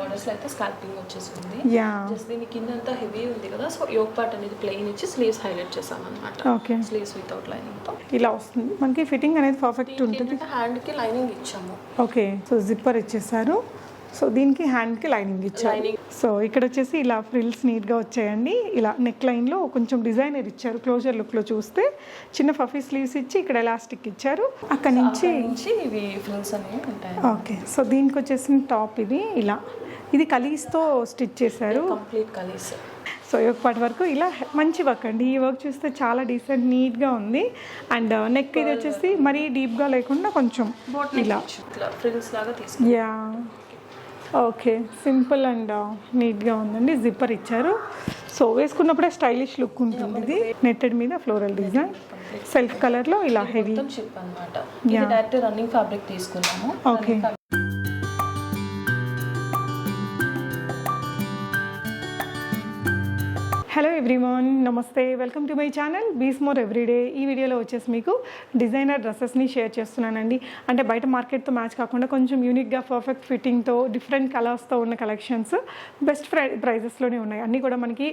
బార్డర్స్లో అయితే స్కాల్పింగ్ వచ్చేసింది. జస్ట్ దీని కింద అంతా హెవీ ఉంది కదా సో యోగ్ పార్ట్ అనేది ప్లెయిన్ ఇచ్చి స్లీవ్స్ హైలైట్ చేసాం అనమాట ఓకే స్లీవ్స్ వితౌట్ లైనింగ్తో. ఇలా వస్తుంది. మనకి ఫిట్టింగ్ అనేది పర్ఫెక్ట్ ఉంటుంది. హ్యాండ్కి లైనింగ్ ఇచ్చాము. ఓకే సో జిప్పర్ ఇచ్చేసారు. సో దీనికి హ్యాండ్కి లైనింగ్ ఇచ్చారు. సో ఇక్కడ వచ్చేసి ఇలా ఫ్రిల్స్ నీట్గా వచ్చాయండి. ఇలా నెక్ లైన్లో కొంచెం డిజైనర్ ఇచ్చారు క్లోజర్ లుక్లో చూస్తే. చిన్న ఫఫీ స్లీవ్స్ ఇచ్చి ఇక్కడ ఎలాస్టిక్ ఇచ్చారు. అక్కడ నుంచి ఓకే సో దీనికి వచ్చేసిన టాప్ ఇది. ఇలా ఇది కలీస్తో స్టిచ్ చేశారు. కంప్లీట్ కలీస్. సో ఒకపాటి వరకు ఇలా మంచి వర్క్ అండి. ఈ వర్క్ చూస్తే చాలా డీసెంట్ నీట్గా ఉంది. అండ్ నెక్ ఇది వచ్చేసి మరీ డీప్గా లేకుండా కొంచెం ఇలా. ఫ్రిల్స్ లాగా యా ఓకే సింపుల్ అండ్ నీట్గా ఉందండి. జిప్పర్ ఇచ్చారు. సో వేసుకున్నప్పుడే స్టైలిష్ లుక్ ఉంటుంది ఇది నెట్టెడ్ మీద ఫ్లోరల్ డిజైన్ సెల్ఫ్ కలర్లో ఇలా హెవీ డైరెక్ట్ రన్నింగ్ ఫ్యాబ్రిక్ తీసుకున్నాము. ఓకే హలో ఎవ్రీవన్ నమస్తే welcome to my channel Bees More Everyday ఈ వీడియోలో వచ్చేసి మీకు డిజైనర్ డ్రెస్సెస్ని షేర్ చేస్తున్నానండి. అంటే బయట మార్కెట్తో మ్యాచ్ కాకుండా కొంచెం యూనిక్గా పర్ఫెక్ట్ ఫిట్టింగ్తో డిఫరెంట్ కలర్స్తో ఉన్న కలెక్షన్స్ బెస్ట్ ప్రై ప్రైజెస్లోనే ఉన్నాయి. అన్నీ కూడా మనకి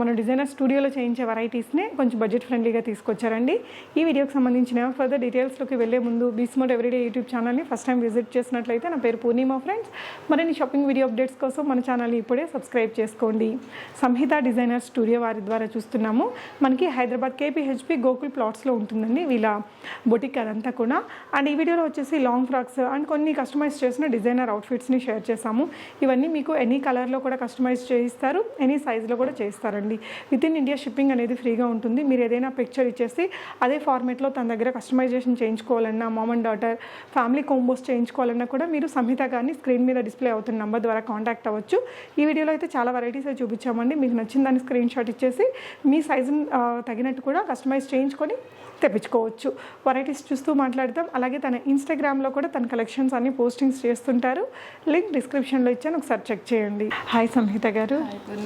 మన డిజైనర్ స్టూడియోలో చేయించే వెరైటీస్నే కొంచెం బడ్జెట్ ఫ్రెండ్లీగా తీసుకొచ్చారండి. ఈ వీడియోకి సంబంధించిన ఫర్దర్ డీటెయిల్స్లోకి వెళ్ళే ముందు బీస్ మోర్ ఎవ్రీడే యూట్యూబ్ ఛానల్ని ఫస్ట్ టైం విజిట్ చేసినట్లయితే నా పేరు పూర్ణిమా ఫ్రెండ్స్ మరిన్ని షాపింగ్ వీడియో అప్డేట్స్ కోసం మన ఛానల్ని ఇప్పుడే సబ్స్క్రైబ్ చేసుకోండి. సంహిత డిజైనర్ స్టూడియో వారి ద్వారా చూస్తున్నాము. మనకి హైదరాబాద్ కేపీహెచ్పి గోకుల్ ప్లాట్స్లో ఉంటుందండి వీళ్ళ బొటిక్ అదంతా కూడా. అండ్ ఈ వీడియోలో వచ్చేసి లాంగ్ ఫ్రాక్స్ అండ్ కొన్ని కస్టమైజ్ చేసిన డిజైనర్ అవుట్ఫిట్స్ని షేర్ చేశాము. ఇవన్నీ మీకు ఎనీ కలర్లో కూడా కస్టమైజ్ చేయిస్తారు ఎనీ సైజులో కూడా చేయిస్తారండి. విత్ ఇన్ ఇండియా షిప్పింగ్ అనేది ఫ్రీగా ఉంటుంది. మీరు ఏదైనా పిక్చర్ ఇచ్చేసి అదే ఫార్మేట్లో తన దగ్గర customisation చేయించుకోవాలన్నా mom and daughter family combos చేయించుకోవాలన్నా కూడా మీరు సంహిత గారిని స్క్రీన్ మీద డిస్ప్లే అవుతున్న నెంబర్ ద్వారా కాంటాక్ట్ అవ్వచ్చు. ఈ వీడియోలో అయితే చాలా వెరైటీస్ చూపించామండి. మీకు నచ్చిన దాన్ని స్క్రీన్ షాట్ ఇచ్చేసి మీ సైజు తగినట్టు కూడా కస్టమైజ్ చేయించుకొని తెప్పించుకోవచ్చు. వెరైటీస్ చూస్తూ మాట్లాడతాం అలాగే తన ఇన్స్టాగ్రామ్లో కూడా తన కలెక్షన్స్ అన్ని పోస్టింగ్స్ చేస్తుంటారు. లింక్ డిస్క్రిప్షన్లో ఇచ్చాను. ఒకసారి చెక్ చేయండి. హాయ్ సంహిత గారు.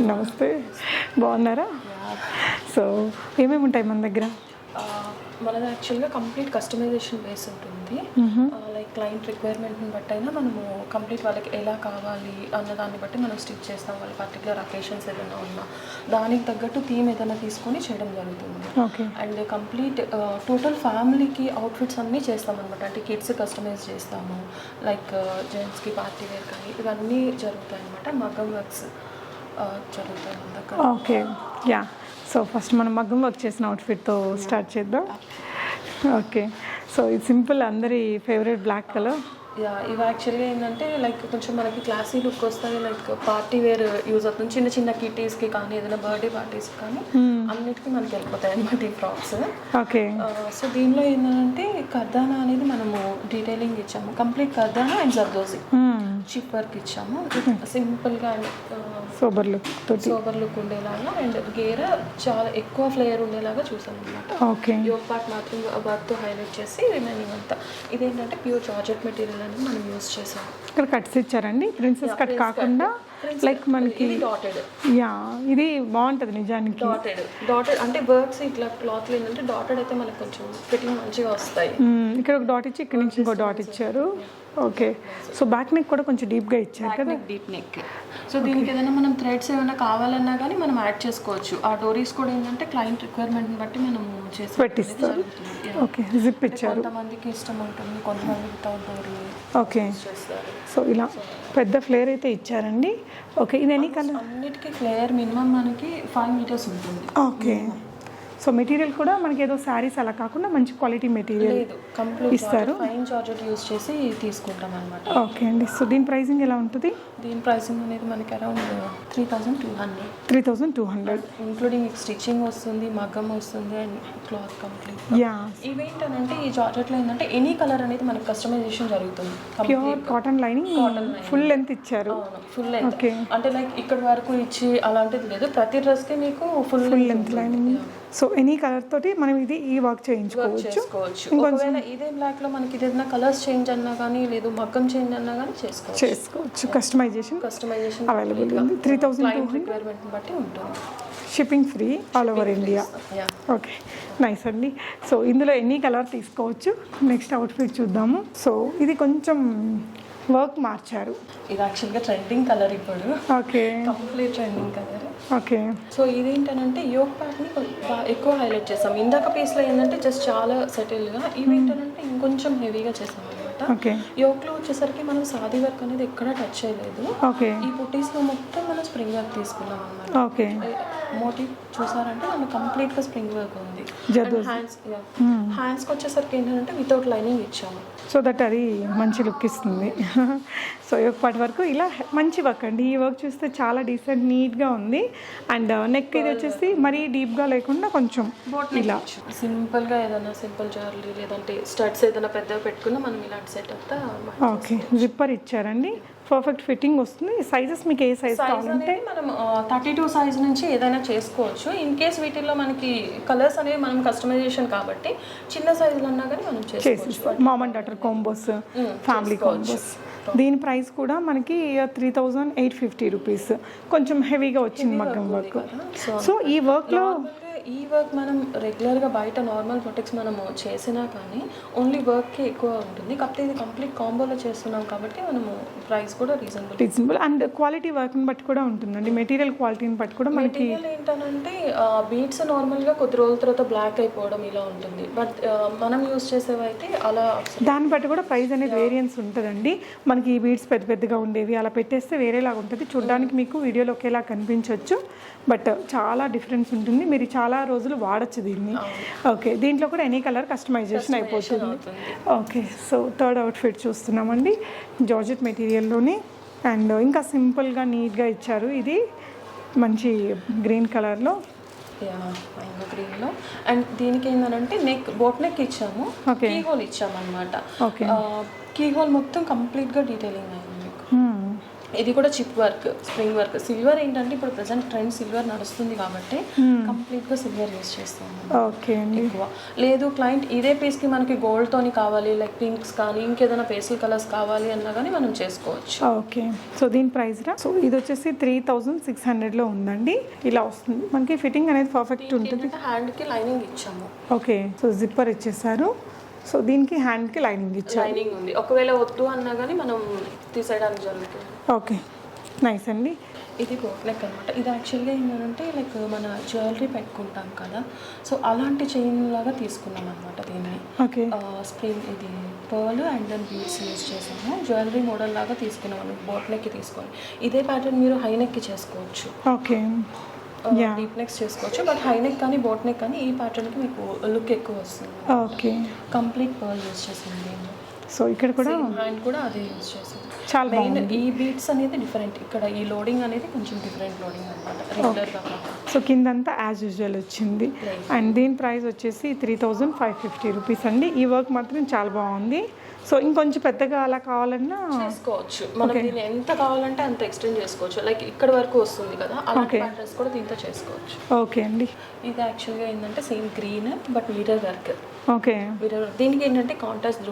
నమస్తే. బాగున్నారా? సో ఏమేమి ఉంటాయి మన దగ్గర? మనది యాక్చువల్గా కంప్లీట్ కస్టమైజేషన్ బేస్ ఉంటుంది. లైక్ క్లయింట్ రిక్వైర్మెంట్ని బట్టి అయినా మనము కంప్లీట్ వాళ్ళకి ఎలా కావాలి అన్న దాన్ని బట్టి మనం స్టిచ్ చేస్తాం. వాళ్ళ పర్టికులర్ అకేషన్స్ ఏదైనా ఉన్నా. దానికి తగ్గట్టు థీమ్ ఏదైనా తీసుకొని చేయడం జరుగుతుంది. ఓకే. అండ్ కంప్లీట్ టోటల్ ఫ్యామిలీకి అవుట్ఫిట్స్ అన్నీ చేస్తాం అనమాట అంటే కిడ్స్ కస్టమైజ్ చేస్తాము. లైక్ జెంట్స్కి పార్టీ వేర్ కానీ ఇవన్నీ జరుగుతాయి అనమాట మగం వర్క్స్ జరుగుతాయి ఓకే. యా సో ఫస్ట్ మనం మగ్గం వర్క్ చేసిన అవుట్ఫిట్తో స్టార్ట్ చేద్దాం. ఓకే సో ఇది సింపుల్ అందరి ఫేవరెట్ బ్లాక్ కలర్ యా ఇవి యాక్చువల్గా ఏంటంటే లైక్ కొంచెం మనకి క్లాసీ లుక్ వస్తాయి లైక్ పార్టీ వేర్ యూజ్ అవుతుంది. చిన్న చిన్న కిటీస్కి కానీ ఏదైనా బర్త్డే పార్టీస్కి కానీ అన్నిటికీ మనకి వెళ్ళిపోతాయి అనమాట ఈ ఫ్రాక్స్ ఓకే సో దీనిలో ఏంటంటే కర్దానా అనేది మనము డీటెయిలింగ్ ఇచ్చాము. కంప్లీట్ కర్దానా అండ్ జర్దోజీ. చిప్ వర్క్ ఇచ్చాము. సింపుల్గా and super look sober look ఉండేలాగా అండ్ గేర చాలా ఎక్కువ ఫ్లేయర్ ఉండేలాగా చూసాం అనమాట ఓకే యోగ్ పార్ట్ మాత్రం వర్క్తో హైలైట్ చేసి రిమైనింగ్ అంతా. ఇదేంటంటే ప్యూర్ జార్జెట్ మెటీరియల్ మనం యూస్ చేసాం. ఇక్కడ కట్స్ ఇచ్చారండి. ప్రిన్సెస్ కట్ కాకుండా లైక్ మనకి డాటెడ్ యా ఇది బాగుంటుంది నిజానికి. డాటెడ్ డాటెడ్ అంటే వర్క్స్ ఇట్లా క్లాత్ ఏంటంటే డాటెడ్ అయితే మనకు కొంచెం ఫిట్టింగ్ మంచిగా వస్తాయి. ఇక్కడ ఒక డాట్ ఇచ్చి ఇక్కడ నుంచి ఇంకో డాట్ ఇచ్చారు. ఓకే సో బ్యాక్ నెక్ కూడా కొంచెం డీప్గా ఇచ్చారు కదా. డీప్ నెక్ సో దీనికి ఏదైనా మనం థ్రెడ్స్ ఏమైనా కావాలన్నా కానీ మనం యాడ్ చేసుకోవచ్చు. ఆ డోరీస్ కూడా ఏంటంటే క్లయింట్ రిక్వైర్మెంట్ని బట్టి మనం చేసి పెట్టిస్తారు. ఓకే జిప్ ఇచ్చారు. కొంతమందికి ఇష్టం ఉంటుంది కొంతమంది వితౌట్ డోరీ ఓకే. సో ఇలా పెద్ద ఫ్లేర్ అయితే ఇచ్చారండి. ఓకే ఇది ఎనీ కలర్? అన్నిటికీ ఫ్లేయర్ మినిమం మనకి ఫైవ్ మీటర్స్ ఉంటుంది. ఓకే. సో మెటీరియల్ కూడా మనకి ఏదో శారీస్ అలా కాకుండా మంచి క్వాలిటీ మెటీరియల్ ఇస్తారు. ఫైన్ జార్జెట్ యూస్ చేసి తీసుకుంటాం అనమాట ఓకే అండి. సో దీని ప్రైసింగ్ ఎలా ఉంటుంది? దీని ప్రైసింగ్ అనేది మనకి around three thousand two hundred three thousand two hundred including stitching వస్తుంది మగ్గం వస్తుంది అండ్ క్లాత్ కంప్లీట్ యా ఇవేంటనంటే ఈ జార్జెట్లో ఏంటంటే ఎనీ కలర్ అనేది మనకి కస్టమైజేషన్ జరుగుతుంది. Pure cotton lining full length ఇచ్చారు. Full length. అంటే లైక్ ఇక్కడ వరకు ఇచ్చి అలాంటిది లేదు. ప్రతి డ్రెస్కి మీకు full full length lining so any colour తోటి మనం ఇది ఈ వర్క్ చేయించుకోవచ్చు. ఒకవేళ ఇదే బ్లాక్లో మనకి ఏదైనా కలర్స్ చేంజ్ అన్నా కానీ లేదు మగ్గం చేంజ్ అన్నా కానీ చేసుకోవచ్చు. చేసుకోవచ్చు. కస్టమైజేషన్ కస్టమైజేషన్ అవైలబుల్ ఉంది. త్రీ థౌజండ్ టూ రిక్వైర్మెంట్ బట్టి ఉంటుంది. Shipping free all over India okay nice అండి. సో ఇందులో ఎనీ కలర్ తీసుకోవచ్చు. నెక్స్ట్ అవుట్ఫిట్ చూద్దాము. సో ఇది కొంచెం వర్క్ మార్చారు. ఇది యాక్చువల్గా ట్రెండింగ్ కలర్ ఇప్పుడు. Okay. Complete trending colour. Okay. So ఇదేంటనంటే యోగ్ ప్యాట్ని ఎక్కువ హైలైట్ చేస్తాం. ఇందాక పీస్లో ఏంటంటే జస్ట్ చాలా సెటిల్గా ఏంటంటే ఇంకొంచెం హెవీగా చేస్తాం అనమాట ఓకే. యోగ్లో వచ్చేసరికి మనం సాది వర్క్ అనేది ఎక్కడ టచ్ చేయలేదు. ఓకే. ఈ పుట్టీస్లో మొత్తం మనం స్ప్రింగ్ వర్క్ తీసుకున్నాం అనమాట ఓకే మోటివ్ చూసారంటే మనం కంప్లీట్గా స్ప్రింగ్ వర్క్ ఉంది. హ్యాండ్స్ హ్యాండ్స్కి వచ్చేసరికి ఏంటంటే వితౌట్ లైనింగ్ ఇచ్చాము. సో దట్ అది మంచి లుక్ ఇస్తుంది. సో ఒక పాటి వరకు ఇలా మంచి వర్క్ అండి. ఈ వర్క్ చూస్తే చాలా డీసెంట్ నీట్గా ఉంది. అండ్ నెక్ ఇది వచ్చేసి మరీ డీప్గా లేకుండా కొంచెం ఇలా. సింపుల్గా ఏదైనా సింపుల్ జ్యువెలరీ లేదంటే స్టడ్స్ ఏదైనా పెద్దగా పెట్టుకున్నా మనం ఇలాంటి సెట్ అంతా ఓకే జిప్పర్ ఇచ్చారండి. పర్ఫెక్ట్ ఫిట్టింగ్ వస్తుంది. సైజెస్ మీకు ఏ సైజ్ కావాలంటే మనం థర్టీ టూ సైజ్ నుంచి ఏదైనా చేసుకోవచ్చు. ఇన్ కేస్ వీటిల్లో మనకి కలర్స్ అనేవి మనం కస్టమైజేషన్ కాబట్టి చిన్న సైజులు అన్నా కానీ మనం చేసుకోవచ్చు. చేసిస్తాం mom and daughter combos family combos దీని ప్రైస్ కూడా మనకి three thousand eight fifty rupees కొంచెం హెవీగా వచ్చింది మగ్గం వర్క్ సో ఈ వర్క్లో ఈ వర్క్ మనం రెగ్యులర్గా బయట నార్మల్ ప్రొటెక్ట్స్ మనము చేసినా కానీ ఓన్లీ వర్క్కి ఎక్కువ ఉంటుంది. కాకపోతే ఇది కంప్లీట్ కాంబోలో చేస్తున్నాం కాబట్టి మనము ప్రైస్ కూడా రీజనబుల్ రీజనబుల్ అండ్ క్వాలిటీ వర్క్ని బట్టి కూడా ఉంటుందండి. మెటీరియల్ క్వాలిటీని బట్టి కూడా మనకి మెటీరియల్ ఏంటంటే బీట్స్ నార్మల్గా కొద్ది రోజుల తర్వాత బ్లాక్ అయిపోవడం ఇలా ఉంటుంది. బట్ మనం యూస్ చేసేవైతే అలా దాన్ని బట్టి కూడా ప్రైస్ అనేది వేరియన్స్ ఉంటుందండి. మనకి ఈ బీడ్స్ పెద్ద పెద్దగా ఉండేవి అలా పెట్టేస్తే వేరేలాగా ఉంటుంది. చూడడానికి మీకు వీడియోలో ఒకేలా కనిపించవచ్చు బట్ చాలా డిఫరెన్స్ ఉంటుంది. మీరు చాలా రోజులు వాడచ్చు దీన్ని. ఓకే దీంట్లో కూడా ఎనీ కలర్ కస్టమైజేషన్ అయిపోతుంది. ఓకే సో థర్డ్ అవుట్ఫిట్ చూస్తున్నామండి. జార్జెట్ మెటీరియల్లోని అండ్ ఇంకా సింపుల్గా నీట్గా ఇచ్చారు. ఇది మంచి గ్రీన్ కలర్లో. మ్యాంగో గ్రీన్లో. అండ్ దీనికి ఏంటంటే నెక్ బోట్ నెక్ ఇచ్చాము. కీ హోల్ ఇచ్చాము అనమాట ఓకే. కీ హోల్ మొత్తం కంప్లీట్గా డీటెయిలింగ్ అయింది ఇది కూడా chip work spring work. Silver ఏంటంటే ఇప్పుడు ప్రెసెంట్ ట్రెండ్ సిల్వర్ నడుస్తుంది కాబట్టి కంప్లీట్గా సిల్వర్ యూస్ చేస్తాము ఓకే అండి. ఎక్కువ. లేదు క్లయింట్ ఇదే పీస్కి మనకి gold తోని కావాలి లైక్ పింక్స్ కానీ ఇంకేదైనా పేస్టల్ కలర్స్ కావాలి అన్నా కానీ మనం చేసుకోవచ్చు. ఓకే సో దీని ప్రైస్ రా? సో ఇది వచ్చేసి త్రీ థౌజండ్ సిక్స్ హండ్రెడ్లో ఉందండి. ఇలా వస్తుంది. మనకి ఫిట్టింగ్ అనేది పర్ఫెక్ట్ ఉంటుంది. ఏంటంటే హ్యాండ్కి లైనింగ్ ఇచ్చాము. ఓకే సో జిప్పర్ ఇచ్చేసారు. సో దీనికి హ్యాండ్కి లైనింగ్ ఇచ్చారు. లైనింగ్ ఉంది. ఒకవేళ వద్దు అన్నా కానీ మనం తీసేయడానికి జరుగుతుంది. ఓకే నైస్ అండి. ఇది బోట్ నెక్ అనమాట ఇది యాక్చువల్గా ఏంటంటే లైక్ మన జ్యువెలరీ పెట్టుకుంటాం కదా. సో అలాంటి చైన్ లాగా తీసుకున్నాం అనమాట దీన్ని. ఓకే స్ప్రింగ్ ఇది pearl and then beads use చేసాము. జ్యువెలరీ మోడల్ లాగా తీసుకున్నాం బోట్ నెక్కి తీసుకొని. ఇదే ప్యాటర్న్ మీరు హై నెక్కి చేసుకోవచ్చు. ఓకే డీప్ నెక్స్ చేసుకోవచ్చు. బట్ హై నెక్ కానీ బోట్ నెక్ కానీ ఈ ప్యాటర్న్కి మీకు లుక్ ఎక్కువ వస్తుంది. ఓకే కంప్లీట్ పర్ల్ యూస్ చేసింది సో ఇక్కడ కూడా హ్యాండ్ కూడా అదే యూస్ చేసింది చాలా మెయిన్ ఈ బీట్స్ అనేది డిఫరెంట్ ఇక్కడ ఈ లోడింగ్ అనేది కొంచెం డిఫరెంట్ లోడింగ్ అనమాట సో కిందంతా యాజ్ యూజువల్ వచ్చింది. అండ్ దీని ప్రైస్ వచ్చేసి three thousand five fifty rupees అండి. ఈ వర్క్ మాత్రం చాలా బాగుంది. సో ఇంకొంచెం పెద్దగా అలా కావాలన్నా చేసుకోవచ్చు. మనం దీన్ని ఎంత కావాలంటే అంత ఎక్స్టెండ్ చేసుకోవచ్చు. లైక్ ఇక్కడ వరకు వస్తుంది కదా అలాంటి. ప్యాటర్న్స్ కూడా దీంతో చేసుకోవచ్చు. ఓకే అండి. ఇది యాక్చువల్గా ఏంటంటే same green but mirror work okay mirror దీనికి ఏంటంటే కాంట్రాస్ట్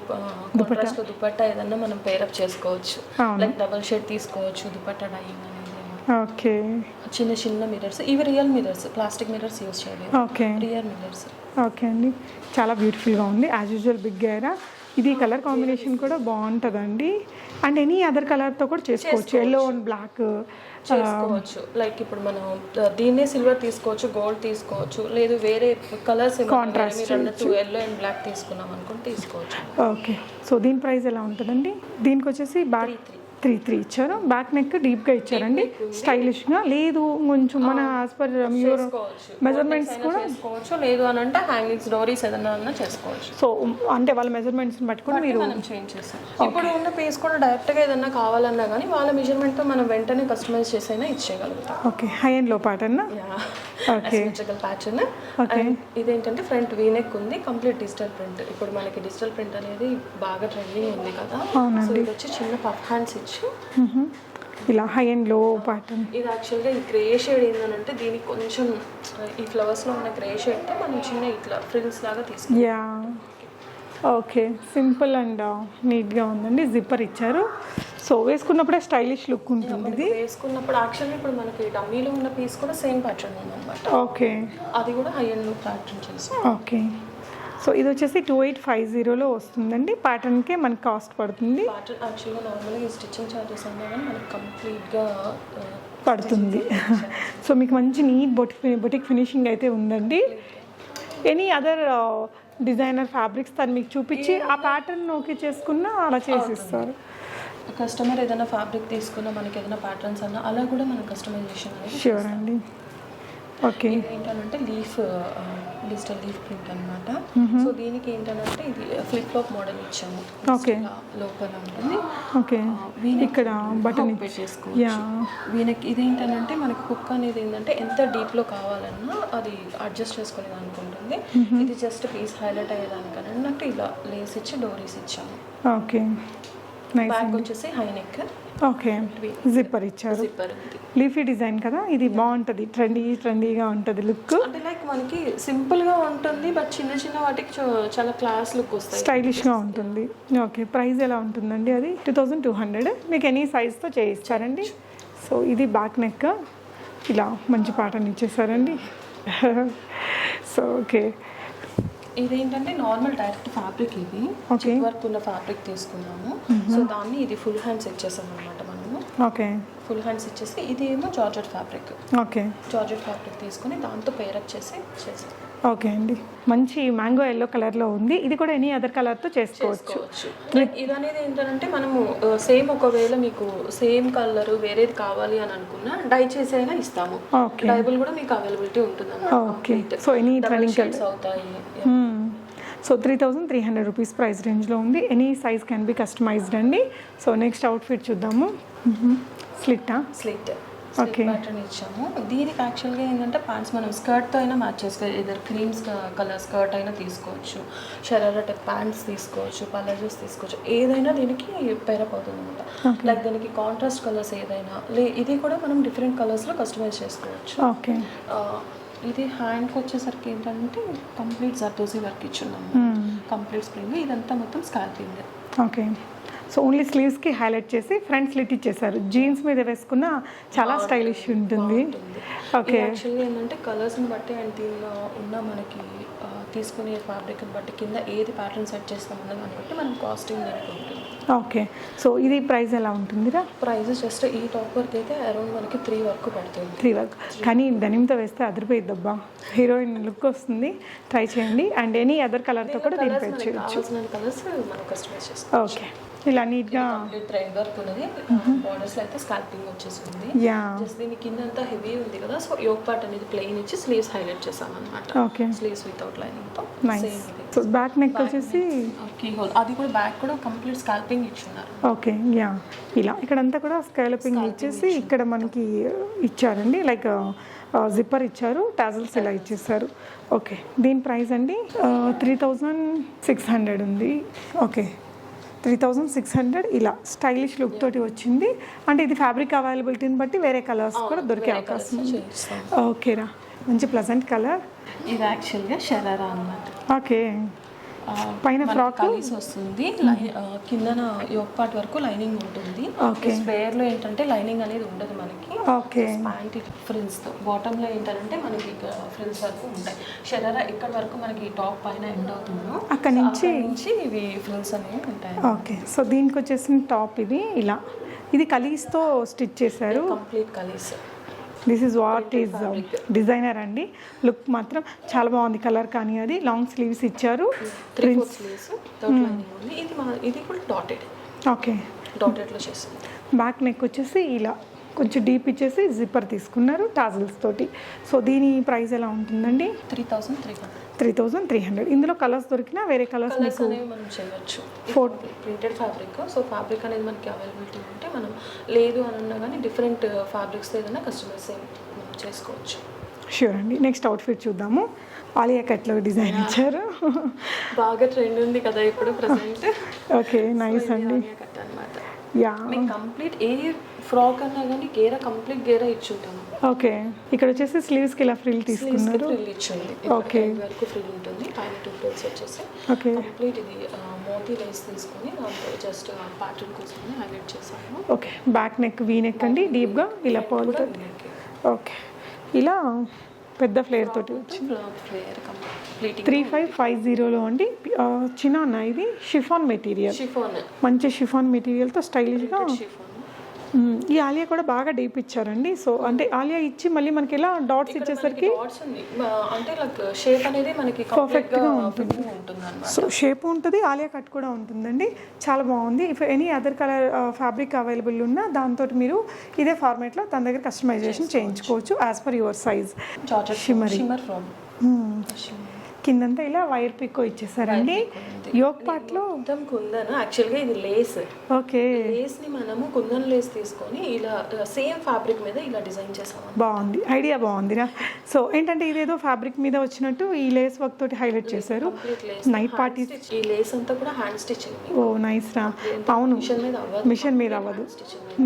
కాంట్రాస్ట్ దుపట్టా. ఏదన్నా మనం పేరప్ చేసుకోవచ్చు. లైక్ డబల్ షేడ్ తీసుకోవచ్చు దుపట్టా డైయింగ్ అనేది. ఓకే చిన్న చిన్న మిర్రర్స్ ఇవి real mirrors plastic mirrors use చేయలేదు. ఓకే రియల్ మిర్రర్స్ ఓకే అండి. చాలా బ్యూటిఫుల్గా ఉంది. యాజ్ యూజువల్ బిగ్ గైరా ఇది కలర్ కాంబినేషన్ కూడా బాగుంటుందండి. అండ్ ఎనీ అదర్ కలర్తో కూడా చేసుకోవచ్చు. ఎల్లో అండ్ బ్లాక్ చేసుకోవచ్చు. లైక్ ఇప్పుడు మనం ఆ, దీన్నే సిల్వర్ తీసుకోవచ్చు గోల్డ్ తీసుకోవచ్చు లేదు వేరే కలర్స్ అన్నట్టు ఎల్లో అండ్ బ్లాక్ తీసుకున్నాం అనుకుంటే తీసుకోవచ్చు. ఓకే సో దీని ప్రైస్ ఎలా ఉంటుందండి? దీనికి వచ్చేసి బ్యాక్ త్రీ త్రీ ఇచ్చారు. బ్యాక్ నెక్ డీప్గా ఇచ్చారండి. స్టైలిష్గా లేదు కొంచెం మన యాజ్ పర్ యూర్ చేసుకోవచ్చు. మెజర్మెంట్స్ చేసుకోవచ్చు. లేదు అని అంటే హ్యాంగింగ్స్ డోరీస్ ఏదైనా చేసుకోవచ్చు. సో అంటే వాళ్ళ మెజర్మెంట్స్ని పట్టుకొని మీరు చేంజ్ చేస్తాం. ఇప్పుడు ఉన్న పీస్ కూడా డైరెక్ట్గా ఏదన్నా కావాలన్నా కానీ వాళ్ళ మెజర్మెంట్తో మనం వెంటనే కస్టమైజ్ చేసైనా ఇచ్చేయగలుగుతాం. ఓకే హై అండ్లో ప్యాటర్న్ ఓకే ప్యాటర్న్ ఇదేంటంటే ఫ్రంట్ వీనెక్ ఉంది. కంప్లీట్ డిజిటల్ ప్రింట్ ఇప్పుడు మనకి డిజిటల్ ప్రింట్ అనేది బాగా ట్రెండింగ్ ఉంది కదా. సో ఇది వచ్చి చిన్న పఫ్ హ్యాండ్స్ ఇచ్చి ఇలా హై అండ్లో ప్యాటర్న్ ఇది యాక్చువల్గా ఈ గ్రే షేడ్ ఏంటంటే దీనికి కొంచెం ఈ ఫ్లవర్స్లో ఉన్న గ్రే షేడ్తో మనం చిన్న ఇట్లా ఫ్రిల్స్ లాగా తీసుకుంటాం. యా ఓకే సింపుల్ అండ్ నీట్గా ఉందండి. జిప్పర్ ఇచ్చారు. సో వేసుకున్నప్పుడే స్టైలిష్ లుక్ ఉంటుంది. ఇది వేసుకున్నప్పుడు యాక్చువల్లీ ఇప్పుడు మనకి డమ్మీలో ఉన్న పీస్ కూడా సేమ్ ప్యాటర్న్ ఉందన్నమాట. ఓకే అది కూడా హై అండ్ లుక్ ప్యాటర్న్ చేసి ఓకే సో ఇది వచ్చేసి టూ ఎయిట్ ఫైవ్ జీరోలో వస్తుందండి. ప్యాటర్న్కే మనకి కాస్ట్ పడుతుంది. ప్యాటర్న్ యాక్చువల్గా నార్మల్గా స్టిచ్చింగ్ ఛార్జెస్ అన్నా కానీ మనకి కంప్లీట్గా పడుతుంది. సో మీకు మంచి నీట్ బొటిక్ బొటిక్ ఫినిషింగ్ అయితే ఉందండి. ఎనీ అదర్ డిజైనర్ ఫ్యాబ్రిక్స్ తను మీకు చూపించి ఆ ప్యాటర్న్ ఓకే చేసుకున్న అలా చేసిస్తారు. కస్టమర్ ఏదైనా ఫ్యాబ్రిక్ తీసుకున్నా మనకి ఏదైనా ప్యాటర్న్స్ అన్నా అలా కూడా మనం కస్టమైజేషన్ ష్యూర్ అండి. ఓకే ఏంటంటే లీఫ్ డిజిటల్ లీఫ్ ప్రింట్ అనమాట సో దీనికి ఏంటంటే ఇది ఫ్లిప్ ఫ్లాప్ మోడల్ ఇచ్చాము. ఇలా లోపల ఉంటుంది. ఓకే ఇక్కడ బటన్ పెట్టేసుకోవచ్చు. వీనకి ఇది ఏంటంటే మనకి హుక్ అనేది ఏంటంటే ఎంత డీప్లో కావాలన్నా అది అడ్జస్ట్ చేసుకునే అనుకుంటుంది. ఇది జస్ట్ పీస్ హైలైట్ అయ్యేదానికని అన్నట్టు ఇలా లేస్ ఇచ్చి డోరీస్ ఇచ్చాము. ఓకే బ్యాక్ వచ్చేసి హై నెక్ ఓకే జిప్పర్ ఇచ్చారు. జిప్పర్ లీఫీ డిజైన్ కదా? ఇది బాగుంటుంది. ట్రెండీ ట్రెండీగా ఉంటుంది లుక్. అంటే లైక్ మనకి సింపుల్గా ఉంటుంది బట్ చిన్న చిన్న వాటికి చాలా క్లాస్ లుక్ వస్తాయి. స్టైలిష్గా ఉంటుంది. ఓకే ప్రైస్ ఎలా ఉంటుందండి అది? టూ థౌజండ్ టూ హండ్రెడ్ మీకు ఎనీ సైజ్తో చేయిస్తారండి. సో ఇది బ్యాక్ నెక్ ఇలా మంచి పాటని ఇచ్చేసారండి. సో ఓకే ఇదేంటంటే నార్మల్ డైరెక్ట్ ఫ్యాబ్రిక్ ఇది. వర్క్ ఉన్న ఫ్యాబ్రిక్ తీసుకున్నాము. సో దాన్ని ఇది ఫుల్ హ్యాండ్స్ ఇచ్చేసాం అనమాట మనము. ఓకే. ఫుల్ హ్యాండ్స్ ఇచ్చేసి ఇది ఏమో georgette fabric. Okay. Georgette fabric తీసుకొని దాంతో పేరప్ చేసి చేసాం ఓకే అండి. మంచి మ్యాంగో ఎల్లో కలర్లో ఉంది. ఇది కూడా ఎనీ అదర్ కలర్తో చేసుకోవచ్చు. చేసుకోవచ్చు. ఇది అనేది ఏంటంటే మనము సేమ్ ఒకవేళ మీకు సేమ్ కలర్ వేరేది కావాలి అని అనుకున్నా డై చేసి అయినా ఇస్తాము డైబుల్ కూడా మీకు అవైలబిలిటీ ఉంటుంది okay. So any trending shades అవుతాయి. So three thousand three hundred rupees price రేంజ్లో ఉంది. Any size can be customised అండి. సో నెక్స్ట్ అవుట్ఫిట్ చూద్దాము. స్లిట్టా స్లిట్ Okay. ప్యాటర్న్ ఇచ్చాము. దీనికి యాక్చువల్గా ఏంటంటే ప్యాంట్స్ మనం స్కర్ట్తో అయినా మ్యాచ్ చేసుకోవచ్చు. ఇద్దరు క్రీమ్స్ కలర్ స్కర్ట్ అయినా తీసుకోవచ్చు. షరారా టైప్ ప్యాంట్స్ తీసుకోవచ్చు. పలాజోస్ తీసుకోవచ్చు. ఏదైనా దీనికి పేరప్ అవుతుంది అనమాట లైక్ దీనికి కాంట్రాస్ట్ కలర్స్ ఏదైనా. లే ఇది కూడా మనం డిఫరెంట్ కలర్స్లో కస్టమైజ్ చేసుకోవచ్చు. ఓకే ఇది హ్యాండ్కి వచ్చేసరికి ఏంటంటే కంప్లీట్ జర్దోజీ వర్క్ ఇచ్చున్నాము కంప్లీట్ స్ప్రింగ్ ఇదంతా మొత్తం స్కాల్పింగ్. ఓకే. సో ఓన్లీ స్లీవ్స్కి హైలైట్ చేసి ఫ్రంట్ స్లిట్ ఇచ్చేసారు జీన్స్ మీద వేసుకున్న చాలా స్టైలిష్ ఉంటుంది. ఓకే. యాక్చువల్గా ఏంటంటే కలర్స్ని బట్టి అండ్ దీనిలో ఉన్న మనకి తీసుకునే ఫ్యాబ్రిక్ని బట్టి కింద ఏది ప్యాటర్న్ సెట్ చేస్తాం అన్న దాన్ని బట్టి మనం కాస్టింగ్ దానికి ఉంటుంది. ఓకే సో ఇది ప్రైస్ ఎలా ఉంటుందిరా? ప్రైస్ జస్ట్ ఈ టాప్ వర్క్ అయితే అరౌండ్ మనకి త్రీ వరకు పడుతుంది. త్రీ వర్క్ కానీ డెనిమ్తో వేస్తే అదిరిపోయిద్దబ్బా హీరోయిన్ లుక్ వస్తుంది. ట్రై చేయండి. అండ్ ఎనీ అదర్ కలర్తో కూడా దీన్ని కస్టమైజ్ చేసుకోవాలి ఓకే ఇలా నీట్గా. థ్రెడ్ వర్క్ ఉన్నది. బార్డర్స్ అయితే స్కాల్పింగ్ వచ్చేసింది. జస్ట్ దీని కింద అంతా హెవీ ఉంది కదా సో యోగ్ పార్ట్ అనేది ప్లెయిన్ ఇచ్చి స్లీవ్స్ హైలైట్ చేసాం అనమాట ఓకే స్లీవ్స్ వితౌట్ లైనింగ్తో సో బ్యాక్ నెక్ వచ్చేసి కీ హోల్ అది కూడా బ్యాక్ కూడా కంప్లీట్ స్కాల్పింగ్ ఇచ్చున్నారు. ఓకే యా ఇలా. ఇక్కడంతా కూడా స్కాలపింగ్ ఇచ్చేసి ఇక్కడ మనకి ఇచ్చారండి. లైక్ జిప్పర్ ఇచ్చారు టాజల్స్ ఇలా ఇచ్చేసారు ఓకే దీని ప్రైస్ అండి త్రీ థౌజండ్ సిక్స్ హండ్రెడ్ ఉంది. Okay three thousand six hundred ఇలా స్టైలిష్ లుక్ తోటి వచ్చింది. అంటే ఇది ఫ్యాబ్రిక్ అవైలబిలిటీని బట్టి వేరే కలర్స్ కూడా దొరికే అవకాశం ఉంది. ఓకేరా మంచి ప్లజెంట్ కలర్ ఇది యాక్చువల్గా షరారా అన్నమాట. ఓకే పైన ఫ్రాక్ కలీస్ వస్తుంది. ఆ, కిందన యోగ్ పార్ట్ వరకు లైనింగ్ ఉంటుంది. Okay. స్పేర్లో ఏంటంటే లైనింగ్ అనేది ఉండదు మనకి. Okay pant ఫ్రిల్స్తో. బాటమ్లో ఏంటంటే మనకి ఇక్కడ ఫ్రిల్స్ వరకు ఉంటాయి. షరారా ఇక్కడ వరకు మనకి టాప్ పైన ఎండ్ అవుతుందో? అక్కడ నుంచి నుంచి ఇవి ఫ్రిల్స్ అనేవి ఉంటాయి. ఓకే సో దీనికి వచ్చేసిన టాప్ ఇది ఇలా. ఇది కలీస్తో స్టిచ్ చేశారు. Complete కలీస్. This is what is designer అండి. లుక్ మాత్రం చాలా బాగుంది కలర్ కానీ అది. లాంగ్ స్లీవ్స్ ఇచ్చారు. Three four sleeves third lining ఉంది ఇది ఇది కూడా డాటెడ్ ఓకే డాటెడ్లో చేస్తుంది. బ్యాక్ నెక్ వచ్చేసి ఇలా. కొంచెం డీప్ ఇచ్చేసి జిప్పర్ తీసుకున్నారు టాజిల్స్ తోటి. సో దీని ప్రైస్ ఎలా ఉంటుందండి? Three thousand three hundred. Three thousand three hundred. ఇందులో కలర్స్ దొరికినా వేరే కలర్స్ మీకు మనం చేయొచ్చు. Four- printed fabric so fabric అనేది మనకి అవైలబిలిటీ ఉంటే మనం లేదు అని అన్నా కానీ డిఫరెంట్ ఫ్యాబ్రిక్స్ ఏదైనా కస్టమైజ్ మనం చేసుకోవచ్చు. షూర్ అండి. నెక్స్ట్ అవుట్ఫిట్ చూద్దాము. ఆలియా కట్లో డిజైన్ ఇచ్చారు. బాగా ట్రెండ్ ఉంది కదా ఇప్పుడు ప్రజెంట్ ఓకే నైస్ అండి. యా మీకు కంప్లీట్ ఏ ఫ్రాక్ అన్నా కానీ గేరా కంప్లీట్ గేరా ఇచ్చుంటాము ఓకే ఇక్కడ వచ్చేసి స్లీవ్స్కి ఇలా ఫ్రిల్ తీసుకున్నారు. ఫ్రిల్ ఇచ్చింది Okay. వరకు ఫ్రిల్ ఉంటుంది. పైన టూ ఫ్రిల్స్ వచ్చేసి. ఓకే కంప్లీట్ ఇది మోతీ లేస్ తీసుకొని జస్ట్ ప్యాటర్న్ కోసం హైలైట్ చేశాను okay back neck V neck అండి. డీప్గా ఇలా పర్ల్తో దీనికి ఓకే ఇలా పెద్ద ఫ్లేర్ తోటి వచ్చింది. త్రీ ఫైవ్ ఫైవ్ జీరోలో అండి చిన్న ఇది షిఫాన్ మెటీరియల్. షిఫోన్. మంచి షిఫాన్ మెటీరియల్తో స్టైలిష్గా ఈ ఆలియా కూడా బాగా డీప్ ఇచ్చారండి. సో అంటే ఆలియా ఇచ్చి మళ్ళీ మనకి ఎలా డాట్స్ ఇచ్చేసరికి అంటే లైక్ షేప్ అనేది మనకి పర్ఫెక్ట్గా ఉంటుంది. సో షేప్ ఉంటుంది ఆలియా కట్ కూడా ఉంటుందండి. చాలా బాగుంది. If any other colour fabric available ఉన్నా దాంతో మీరు ఇదే ఫార్మేట్లో తన దగ్గర కస్టమైజేషన్ చేయించుకోవచ్చు as per your size shimmer from కిందంతా ఇలా వైర్ పిక్కో ఇచ్చేసారండి. యోగ్ పార్ట్లో మొత్తం కుందన్ యాక్చువల్గా ఇది లేస్. ఓకే. లేస్ని మనము కుందన్ లేస్ తీసుకొని ఇలా సేమ్ ఫ్యాబ్రిక్ మీద ఇలా డిజైన్ చేసాము బాగుంది. ఐడియా బాగుందిరా సో ఏంటంటే ఇదేదో ఫ్యాబ్రిక్ మీద వచ్చినట్టు ఈ లేస్ వర్క్ తోటి హైలైట్ చేశారు. నైట్ పార్టీ ఈ లేస్ అంతా కూడా హ్యాండ్ స్టిచ్చింగ్ ఓ నైస్ రా. అవును. మిషన్ మీద అవ్వదు. మిషన్ మీద అవ్వదు.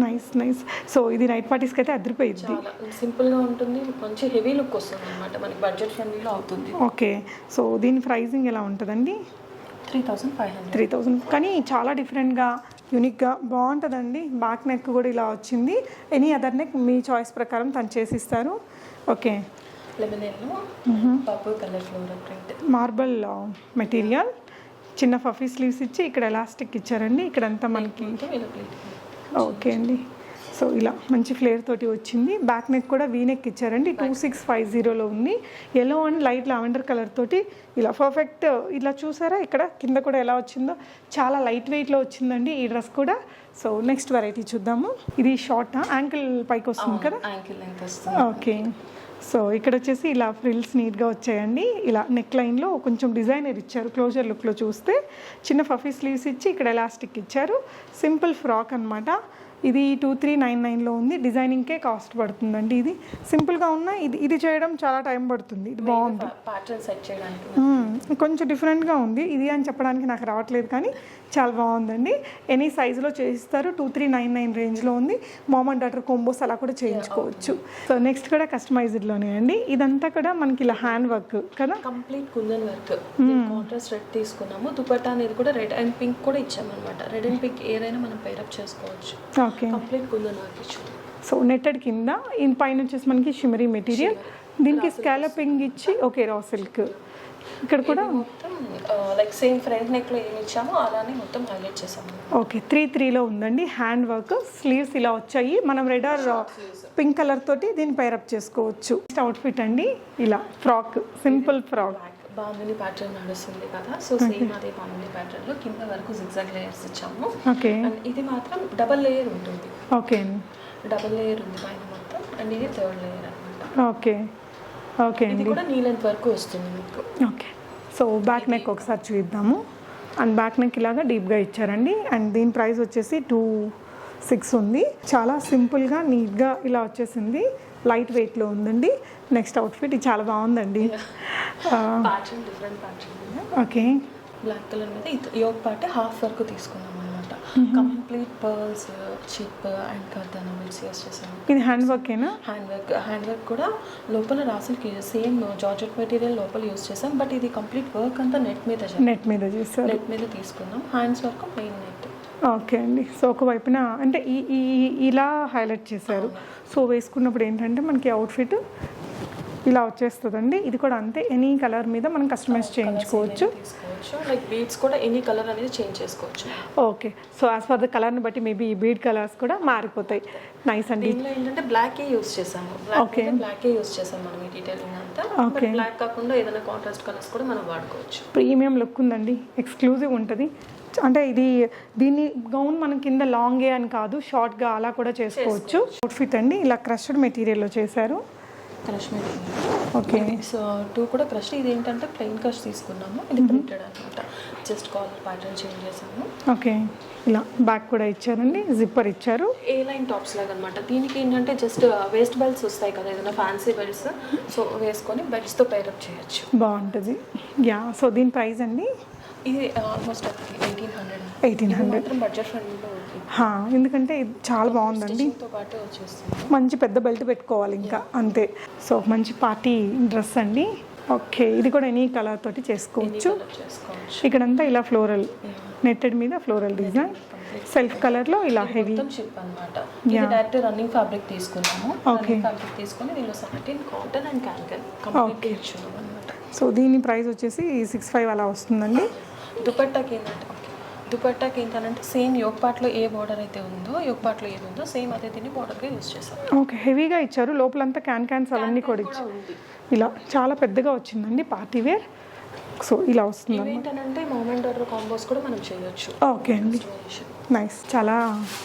నైస్ నైస్ సో ఇది నైట్ పార్టీస్కి అయితే అదిరిపోయింది చాలా. సింపుల్గా ఉంటుంది. మంచి హెవీ లుక్ వస్తుంది అనమాట మనకి బడ్జెట్ ఫ్రెండ్లీలో అవుతుంది. ఓకే. సో దీని ప్రైజింగ్ ఎలా ఉంటుందండి? Three thousand five hundred. Three thousand కానీ చాలా డిఫరెంట్గా యూనిక్గా బాగుంటుందండి. బ్యాక్ నెక్ కూడా ఇలా వచ్చింది. ఎనీ అదర్ నెక్ మీ చాయిస్ ప్రకారం తను చేసిస్తారు. ఓకే. Marble material. చిన్న ఫఫీ స్లీవ్స్ ఇచ్చి ఇక్కడ ఎలాస్టిక్ ఇచ్చారండి. ఇక్కడంతా మనకి ఓకే అండి. సో ఇలా మంచి ఫ్లేర్ తోటి వచ్చింది. బ్యాక్ నెక్ కూడా వీ నెక్ ఇచ్చారండి. టూ సిక్స్ ఫైవ్ జీరోలో ఉంది. Yellow and light lavender colour తోటి ఇలా పర్ఫెక్ట్ ఇలా చూసారా? ఇక్కడ కింద కూడా ఎలా వచ్చిందో? చాలా లైట్ వెయిట్లో వచ్చిందండి ఈ డ్రెస్ కూడా. సో నెక్స్ట్ వెరైటీ చూద్దాము. ఇది షార్ట్ యాంకిల్ పైకి వస్తుంది కదా? ఓకే సో ఇక్కడ వచ్చేసి ఇలా ఫ్రిల్స్ నీట్గా వచ్చాయండి. ఇలా నెక్ లైన్లో కొంచెం డిజైనర్ ఇచ్చారు. క్లోజర్ లుక్లో చూస్తే చిన్న ఫఫీ స్లీవ్స్ ఇచ్చి ఇక్కడ ఎలాస్టిక్ ఇచ్చారు. సింపుల్ ఫ్రాక్ అన్నమాట. ఇది టూ త్రీ నైన్ నైన్లో ఉంది. డిజైనింగ్కే కాస్ట్ పడుతుందండి ఇది. సింపుల్గా ఉన్న ఇది ఇది చేయడం చాలా టైం పడుతుంది. ఇది బాగుంది. కొంచెం డిఫరెంట్గా ఉంది. ఇది అని చెప్పడానికి నాకు రావట్లేదు కానీ చాలా బాగుందండి. ఎనీ సైజులో చేయిస్తారు. టూ త్రీ నైన్ నైన్ రేంజ్లో ఉంది. మామ్ అండ్ డాటర్ కోంబోస్ అలా కూడా చేయించుకోవచ్చు. సో నెక్స్ట్ కూడా కస్టమైజ్డ్లోనే అండి. ఇదంతా కూడా మనకి ఇలా హ్యాండ్ వర్క్ కదా? Complete kundan work contrast red తీసుకున్నాము. దుపట్టా అనేది కూడా రెడ్ అండ్ పింక్ కూడా ఇచ్చామన్నమాట. రెడ్ అండ్ పింక్ ఏదైనా మనం పేరప్ చేసుకోవచ్చు. ఓకే కంప్లీట్ కుందన్ వర్క్ ఇచ్చాము సో నెట్టెడ్ కింద ఇన్ పైన వచ్చేసి మనకి షిమరీ మెటీరియల్ దీనికి స్కాలపింగ్ ఇచ్చి ఓకే రా సిల్క్ ఇక్కడ కూడా లైక్ సేమ్ ఫ్రంట్ నెక్లో ఏమి ఇచ్చామో అలానే మొత్తం హైలైట్ చేసాము ఓకే త్రీ త్రీలో ఉందండి. హ్యాండ్ వర్క్ స్లీవ్స్ ఇలా వచ్చాయి. మనం రెడ్ ఆర్ పింక్ కలర్ తోటి దీన్ని పైరప్ చేసుకోవచ్చు. అవుట్ఫిట్ అండి ఇలా ఫ్రాక్ సింపుల్ ఫ్రాక్ బాగుంది ప్యాటర్న్ నడుస్తుంది కదా. సో సేమ్ అదే బాగుంది ప్యాటర్న్లో కింద వరకు జిగ్జాగ్ లేయర్స్ ఇచ్చాము. ఓకే అండ్ ఇది మాత్రం డబల్ లేయర్ ఉంటుంది. ఓకే డబల్ లేయర్ ఉంది పైన మొత్తం. అండ్ ఇది థర్డ్ లేయర్ అనమాట ఓకే ఓకే ఇది కూడా నీ లెంత్ వరకు వస్తుంది మీకు. ఓకే సో బ్యాక్ నెక్ ఒకసారి చూద్దాము. అండ్ బ్యాక్ నెక్ ఇలాగా డీప్గా ఇచ్చారండి. అండ్ దీని ప్రైస్ వచ్చేసి టూ సిక్స్ ఉంది. చాలా సింపుల్గా నీట్గా ఇలా వచ్చేసింది. లైట్ వెయిట్లో ఉందండి. నెక్స్ట్ అవుట్ఫిట్ ఇది చాలా బాగుందండి. ఓకే బ్లాక్ కలర్ మీద. యోగ్ పార్ట్ హాఫ్ వరకు తీసుకున్నాం కంప్లీట్ పర్ల్స్ చిప్ అండ్ కర్దన్ మిక్స్ యూస్ చేసాము ఇది హ్యాండ్ వర్కేనా హ్యాండ్ వర్క్ హ్యాండ్ వర్క్ కూడా లోపల రాసులకి సేమ్ జార్జెట్ మెటీరియల్ లోపల యూస్ చేసాం. బట్ ఇది కంప్లీట్ వర్క్ అంతా నెట్ మీద నెట్ మీద చేస్తారు నెట్ మీద తీసుకున్నాం. హ్యాండ్స్ వరకు ప్లెయిన్ నెట్ ఓకే అండి. సో ఒకవైపున అంటే ఈ ఈ ఇలా హైలైట్ చేశారు. సో వేసుకున్నప్పుడు ఏంటంటే మనకి అవుట్ఫిట్ ఇలా వచ్చేస్తుందండి. ఇది కూడా అంతే. ఎనీ కలర్ మీద మనం కస్టమైజ్ చేయించుకోవచ్చు. లైక్ బీడ్స్ కూడా ఎనీ కలర్ అనేది చేంజ్ చేసుకోవచ్చు. Okay so as for the కలర్ని బట్టి మేబీ ఈ బీడ్ కలర్స్ కూడా మారిపోతాయి. నైస్ అండి దీనిలో ఏంటంటే బ్లాకే యూస్ చేసాము బ్లాక్ బ్లాకే యూస్ చేసాం మనం ఈ డీటెయిలింగ్ అంతా. Okay. బ్లాక్ కాకుండా ఏదైనా కాంట్రాస్ట్ కలర్స్ కూడా మనం వాడుకోవచ్చు. ప్రీమియం లుక్ ఉందండి. ఎక్స్క్లూజివ్ ఉంటుంది. అంటే ఇది దీన్ని గౌన్ మనం కింద లాంగే అని కాదు షార్ట్గా అలా కూడా చేసుకోవచ్చు. అవుట్ఫిట్ అండి. ఇలా క్రష్డ్ మెటీరియల్లో చేశారు. క్రష్ మీద ఓకే. సో టూ కూడా క్రష్. ఇది ఏంటంటే ప్లెయిన్ క్రష్ తీసుకున్నాము. ఇది ప్రింటెడ్ అనమాట. జస్ట్ కాలర్ ప్యాటర్న్ చేంజ్ చేసాము ఓకే. ఇలా బ్యాక్ కూడా ఇచ్చారండి. జిప్పర్ ఇచ్చారు. ఏ లైన్ టాప్స్ లాగా అనమాట దీనికి ఏంటంటే జస్ట్ వేస్ట్ బెల్ట్స్ వస్తాయి కదా ఏదైనా ఫ్యాన్సీ బెల్ట్స్. సో వేసుకొని బెల్ట్స్తో పైరప్ చేయొచ్చు. బాగుంటుంది. యా సో దీని ప్రైస్ అండి? ఇది almost eighteen hundred eighteen hundred budget ఎందుకంటే ఇది చాలా బాగుందండి. మంచి పెద్ద బెల్ట్ పెట్టుకోవాలి ఇంకా అంతే. సో మంచి పార్టీ డ్రెస్ అండి. ఓకే ఇది కూడా ఎనీ కలర్ తోటి చేసుకోవచ్చు. కలర్ ఇక్కడంతా ఇలా ఫ్లోరల్ నెట్టెడ్ మీద ఫ్లోరల్ డిజైన్. సెల్ఫ్ కలర్లో ఇలా హెవీ షిప్ అన్నమాట. ఇది డైరెక్ట్ రన్నింగ్ ఫ్యాబ్రిక్ తీసుకున్నాము. రన్నింగ్ ఫ్యాబ్రిక్ తీసుకొని దీనిలో సాటిన్ కాటన్ అండ్ క్యాన్కన్ కంప్లీట్ ఇచ్చున్నాం సో దీని ప్రైస్ వచ్చేసి సిక్స్ ఫైవ్ అలా వస్తుందండి. దుపట్టాకి ఏంటంటే. దుపట్టాకి ఏంటంటే సేమ్ యోగ్ పార్ట్లో ఏ బార్డర్ అయితే ఉందో యోగ్ పార్ట్లో ఏది ఉందో సేమ్ అదే దీన్ని బార్డర్గా యూజ్ చేస్తాం ఓకే హెవీగా ఇచ్చారు. లోపలంతా క్యాన్ క్యాన్స్ అవన్నీ కూడా ఇచ్చారు. ఇలా చాలా పెద్దగా వచ్చిందండి పార్టీ వేర్. సో ఇలా వస్తుంది ఇవేంటంటే మూమెంట్ ఆర్డర్ కాంబోస్ కూడా మనం చేయొచ్చు. ఓకే అండి. నైస్ చాలా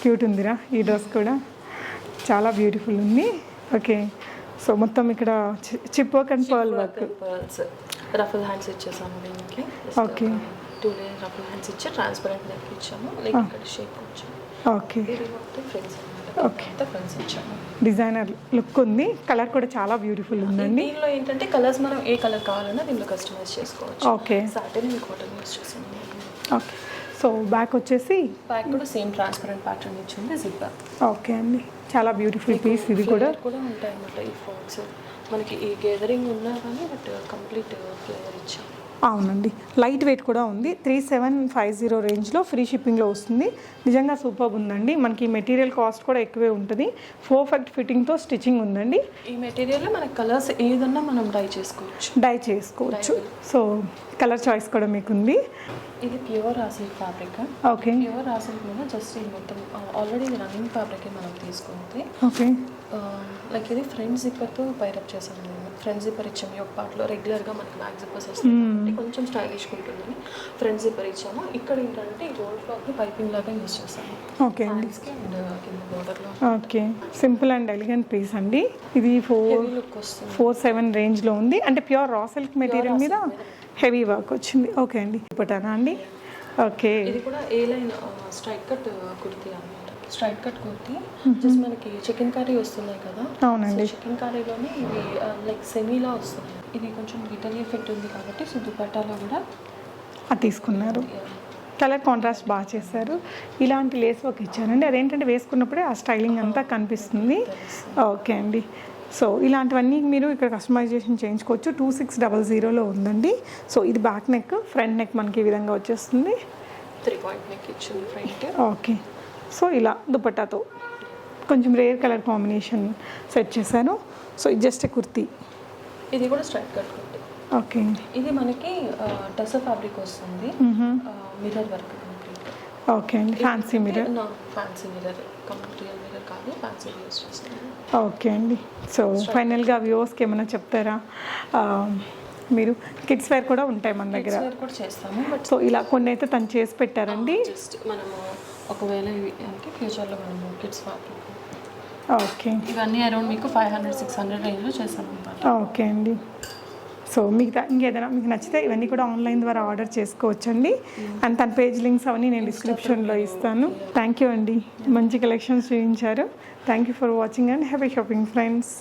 క్యూట్ ఉందిరా ఈ డ్రెస్ కూడా. చాలా బ్యూటిఫుల్ ఉంది. ఓకే. సో మొత్తం ఇక్కడ chip work and pearl work ruffle hands ఇచ్చేసాము దీనికి. Okay. Two layer ruffle hands ఇచ్చి ట్రాన్స్పరెంట్ నెక్ ఇచ్చాము. లైక్ ఇక్కడ షేప్ వచ్చాము ఓకే ఫ్రెండ్స్. అంతా ఫ్రెండ్స్ ఇచ్చాము. డిజైనర్ లుక్ ఉంది. కలర్ కూడా చాలా బ్యూటిఫుల్ ఉందండి. దీనిలో ఏంటంటే కలర్స్ మనం ఏ కలర్ కావాలన్నా దీనిలో కస్టమైజ్ చేసుకోవచ్చు. ఓకే సాటిన్ కాటన్ యూస్ చేసాము. ఓకే సో బ్యాక్ వచ్చేసి బ్యాక్ కూడా సేమ్ ట్రాన్స్పరెంట్ ప్యాటర్న్ ఇచ్చింది జిప్ ఓకే అండి. చాలా బ్యూటిఫుల్ పీస్ ఇది కూడా. కూడా ఉంటాయి అన్నమాట ఈ ఫ్రాక్స్ మనకి ఈ గేదరింగ్ ఉన్నా కానీ బట్ కంప్లీట్ ఫ్లేవర్ ఇచ్చాము. అవునండి. లైట్ వెయిట్ కూడా ఉంది. త్రీ సెవెన్ ఫైవ్ జీరో రేంజ్లో ఫ్రీ షిప్పింగ్లో వస్తుంది. నిజంగా సూపర్ ఉందండి. మనకి మెటీరియల్ కాస్ట్ కూడా ఎక్కువే ఉంటుంది. పర్ఫెక్ట్ ఫిట్టింగ్తో స్టిచ్చింగ్ ఉందండి. ఈ మెటీరియల్లో మనకి కలర్స్ ఏదన్నా మనం డై చేసుకోవచ్చు. డై చేసుకోవచ్చు. సో కలర్ చాయిస్ కూడా మీకు ఉంది ఇది pure raw silk fabric okay. Pure raw silk మీద జస్ట్ ఇది మొత్తం ఆల్రెడీ ఇది రన్నింగ్ ఫ్యాబ్రిక్ మనం తీసుకుంది. ఓకే. లైక్ ఇది ఫ్రంట్ జిప్పర్తో పైరప్ చేసాము మేము ఫ్రంట్ జిప్పర్ ఇచ్చాము ఈ ఒక పార్ట్లో రెగ్యులర్గా మనకి బ్యాక్ జిప్పర్స్ కాబట్టి కొంచెం స్టైలిష్గా ఉంటుందని ఫ్రంట్ జిప్పర్ ఇచ్చాము. ఇక్కడ ఏంటంటే ఈ రోల్ క్లాత్ని పైపింగ్ లాగా యూజ్ చేసాము ఓకే. బోర్డర్లో okay. Simple and elegant piece అండి. ఇది ఫోర్ వస్తుంది. ఫోర్ సెవెన్ రేంజ్లో ఉంది. అంటే ప్యూర్ రా సిల్క్ మెటీరియల్ మీద హెవీ వర్క్ వచ్చింది. ఓకే అండి. ఇప్పటానా అండి? ఓకే. ఇది కూడా A line straight cut kurti అనమాట స్ట్రైట్ కట్ కుర్తీ. జస్ట్ మనకి చికెన్ కర్రీ వస్తున్నాయి కదా. అవునండి. చికెన్ కర్రీలోనే ఇవి లైక్ సెమీలా వస్తున్నాయి. ఇది కొంచెం గిటల్ ఎఫెక్ట్ ఉంది కాబట్టి సో దుపట్టాలో కూడా అది తీసుకున్నారు. కలర్ కాంట్రాస్ట్ బాగా చేశారు. ఇలాంటి లేస్ వర్క్ ఇచ్చారండి అదేంటంటే వేసుకున్నప్పుడే ఆ స్టైలింగ్ అంతా కనిపిస్తుంది. ఓకే అండి. సో ఇలాంటివన్నీ మీరు ఇక్కడ కస్టమైజేషన్ చేయించుకోవచ్చు. టూ సిక్స్ డబల్ జీరోలో ఉందండి. సో ఇది బ్యాక్ నెక్ ఫ్రంట్ నెక్ మనకి ఈ విధంగా వచ్చేస్తుంది. త్రీ పాయింట్ నెక్ ఇచ్చింది ఫ్రంట్ ఓకే సో ఇలా దుపట్టాతో కొంచెం రేర్ కలర్ కాంబినేషన్ సెట్ చేశాను. సో ఇది జస్ట్ కుర్తీ. ఇది కూడా స్ట్రైట్ కట్ కుర్తీ. ఓకే ఇది మనకి టెస ఫ్యాబ్రిక్ వస్తుంది. మిర్రర్ వర్క్ కంప్లీట్ ఓకే అండి. Fancy mirror fancy mirror complete okay అండి. సో ఫైనల్గా వ్యూవర్స్కి ఏమైనా చెప్తారా? మీరు కిడ్స్ వేర్ కూడా ఉంటాయి మన దగ్గర. వేర్ కూడా చేస్తాము బట్ సో ఇలా కొన్ని అయితే తను చేసి పెట్టారండి. జస్ట్ మనము ఒకవేళ ఇవి అంటే ఫ్యూచర్లో మనము కిడ్స్ ఫ్యాబ్రిక్ ఓకే. ఇవన్నీ అరౌండ్ మీకు ఫైవ్ హండ్రెడ్ సిక్స్ హండ్రెడ్ రేంజ్లో చేస్తాను అనమాట ఓకే అండి. సో మీకు ఇంకేదైనా మీకు నచ్చితే ఇవన్నీ కూడా ఆన్లైన్ ద్వారా ఆర్డర్ చేసుకోవచ్చండి. అండ్ తన పేజ్ లింక్స్ అవన్నీ నేను డిస్క్రిప్షన్లో ఇస్తాను. థ్యాంక్ యూ అండి. మంచి కలెక్షన్స్ చూపించారు. Thank you for watching and happy shopping friends